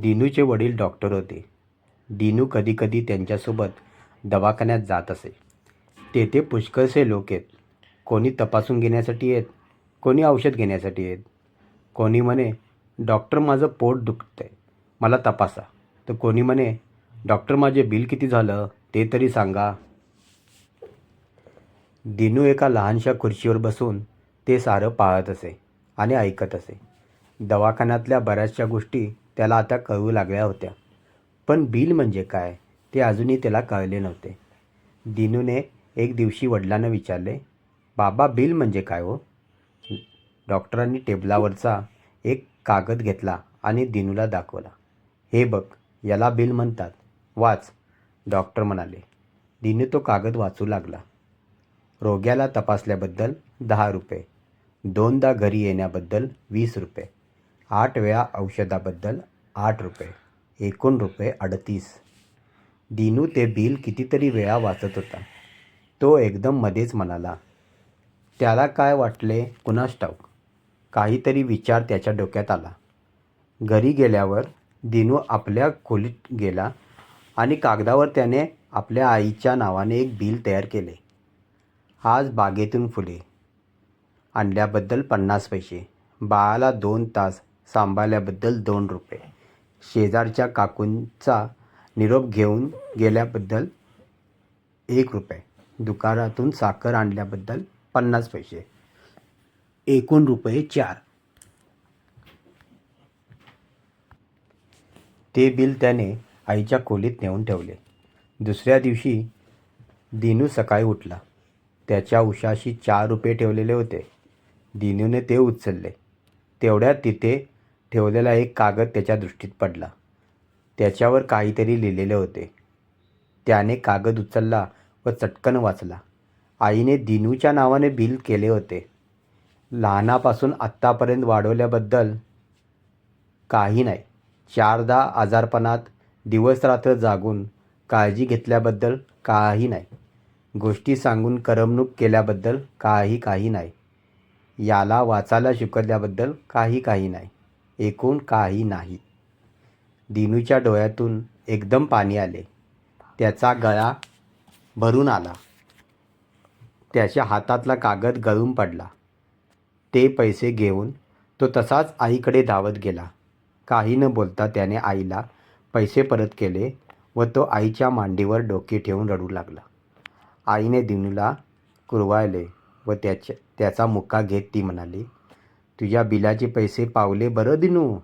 दिनूचे वडील डॉक्टर होते. दिनू कधीकधी त्यांच्यासोबत दवाखान्यात जात असे. तेथे पुष्कळसे लोक आहेत. कोणी तपासून घेण्यासाठी आहेत कोणी औषध घेण्यासाठी आहेत. कोणी म्हणे डॉक्टर माझं पोट दुखतं आहे मला तपासा. तर कोणी म्हणे डॉक्टर माझे बिल किती झालं ते तरी सांगा. दिनू एका लहानशा खुर्चीवर बसून ते सारं पाहत असे आणि ऐकत असे. दवाखान्यातल्या बऱ्याचशा गोष्टी त्याला आता कळू लागल्या होत्या. पण बिल म्हणजे काय ते अजूनही त्याला कळले नव्हते. दिनूने एक दिवशी वडिलांना विचारले बाबा बिल म्हणजे काय हो? डॉक्टरांनी टेबलावरचा एक कागद घेतला आणि दिनूला दाखवला. हे बघ याला बिल म्हणतात. वाच. डॉक्टर म्हणाले. दिनू तो कागद वाचू लागला. रोग्याला तपासल्याबद्दल दहा रुपये दोनदा घरी येण्याबद्दल वीस रुपये आठ वेळा औषधाबद्दल आठ रुपये एकूण रुपये अडतीस. दिनू ते बिल कितीतरी वेळा वाचत होता. तो एकदम मध्येच म्हणाला त्याला काय वाटले कुणास ठाऊक? काहीतरी विचार त्याच्या डोक्यात आला. घरी गेल्यावर दिनू आपल्या खोलीत गेला आणि कागदावर त्याने आपल्या आईच्या नावाने एक बिल तयार केले. आज बागेतून फुले आणल्याबद्दल पन्नास पैसे बाळाला दोन तास सांभाळल्याबद्दल दोन रुपये. शेजारच्या काकूंचा निरोप घेऊन गेल्याबद्दल एक रुपये. दुकानातून साखर आणल्याबद्दल पन्नास पैसे. एकूण रुपये चार. ते बिल त्याने आईच्या खोलीत नेऊन ठेवले. दुसऱ्या दिवशी दिनू सकाळी उठला. त्याच्या उशाशी चार रुपये ठेवलेले होते. दिनूने ते उचलले. तेवढ्यात तिथे ठेवलेला एक कागद त्याच्या दृष्टीत पडला. त्याच्यावर काहीतरी लिहिलेले होते. त्याने कागद उचलला व चटकन वाचला. आईने दिनूच्या नावाने बिल केले होते. लहानापासून आत्तापर्यंत वाढवल्याबद्दल काही नाही. चारदा आजारपणात दिवसरात्र जागून काळजी घेतल्याबद्दल काही नाही. गोष्टी सांगून करमणूक केल्याबद्दल काही काही नाही. याला वाचायला शिकवल्याबद्दल काही काही नाही. एकूण काही नाही. दिनूच्या डोळ्यातून एकदम पाणी आले. त्याचा गळा भरून आला. त्याच्या हातातला कागद गळून पडला. ते पैसे घेऊन तो तसाच आईकडे धावत गेला. काही न बोलता त्याने आईला पैसे परत केले व तो आईच्या मांडीवर डोके ठेवून रडू लागला. आईने दिनूला कुरवाळले व त्याच्या त्याचा मुक्का घेत ती म्हणाली तुझ्या बिलाचे पैसे पावले बरं दिनू?